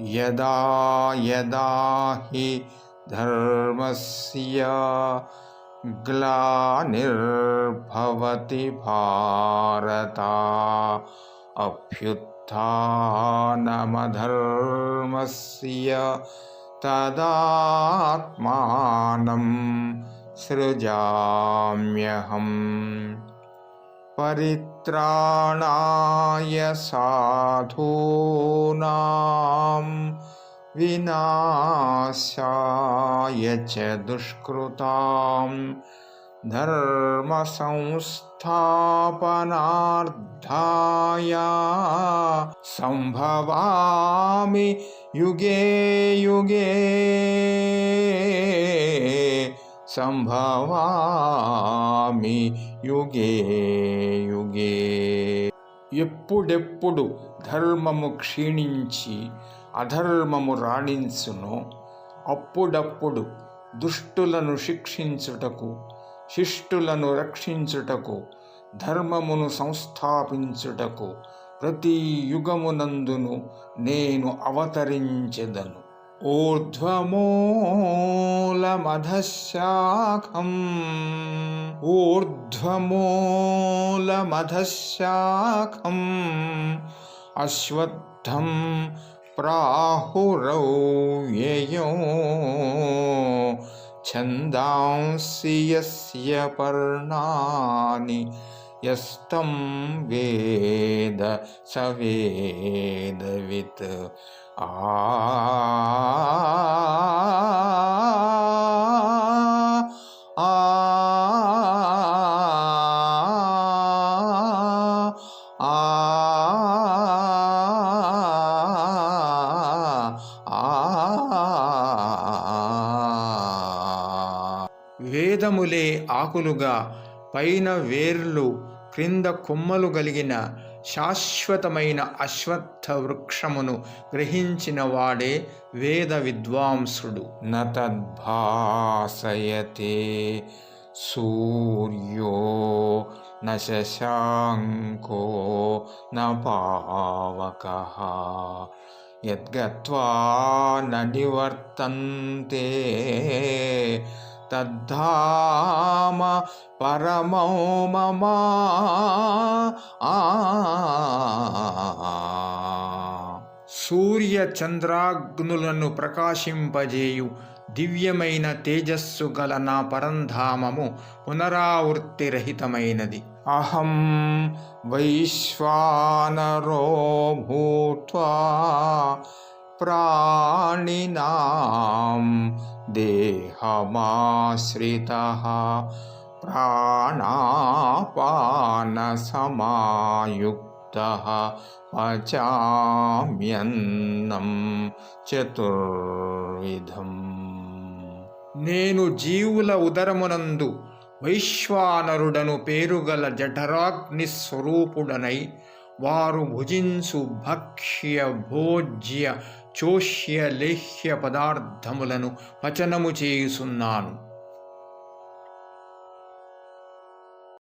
यदा यदा हि धर्मस्य ग्लानिर्भवति भारत अभ्युत्थानमधर्मस्य तदात्मानं सृजाम्यहम्। परित्राणाय साधूनां विनाशाय च दुष्कृतां धर्मसंस्थापनार्थाय सम्भवामि युगे युगे సంభవామి యుగే యుగే. ఎప్పుడెప్పుడు ధర్మము క్షీణించి అధర్మము రాణించునో అప్పుడప్పుడు దుష్టులను శిక్షించుటకు శిష్టులను రక్షించుటకు ధర్మమును సంస్థాపించుటకు ప్రతి యుగమునందును నేను అవతరించెదను. ऊर्ध्वमूलमधशाखम्। ऊर्ध्वमूलमधशाखम्। अश्वत्थं प्राहुरौ ययो। छन्दांसि यस्य पर्णानि యస్తం వేద సవేదవిత్ ఆ వేదములే ఆకులుగా పైన వేర్లు క్రింద కొమ్మలు కలిగిన శాశ్వతమైన అశ్వత్థ వృక్షమును గ్రహించిన వాడే వేద విద్వాంసుడు. నతద్భాసయతే సూర్యో నశాంకో శశాంకో న యద్గత్వా నడివర్తంతే నివర్తంతే తద్ధామ పరమో మమా సూర్య చంద్రాగ్నులను ప్రకాశింపజేయు దివ్యమైన తేజస్సు గల నా పరంధామము పునరావృత్తిరహితమైనది అహం వైశ్వానరో భూత్వా ప్రాణినాం దేహమాశ్రిత ప్రాణాపానసమాయుక్త పచామ్యన్నం చతుర్విధం నేను జీవుల ఉదరమునందు వైశ్వానరుడను పేరుగల జఠరాగ్ని స్వరూపుడనై వారు భుజించు భక్ష్య భోజ్య చోష్య లేహ్య పదార్థములను పచనము చేయుసున్నాను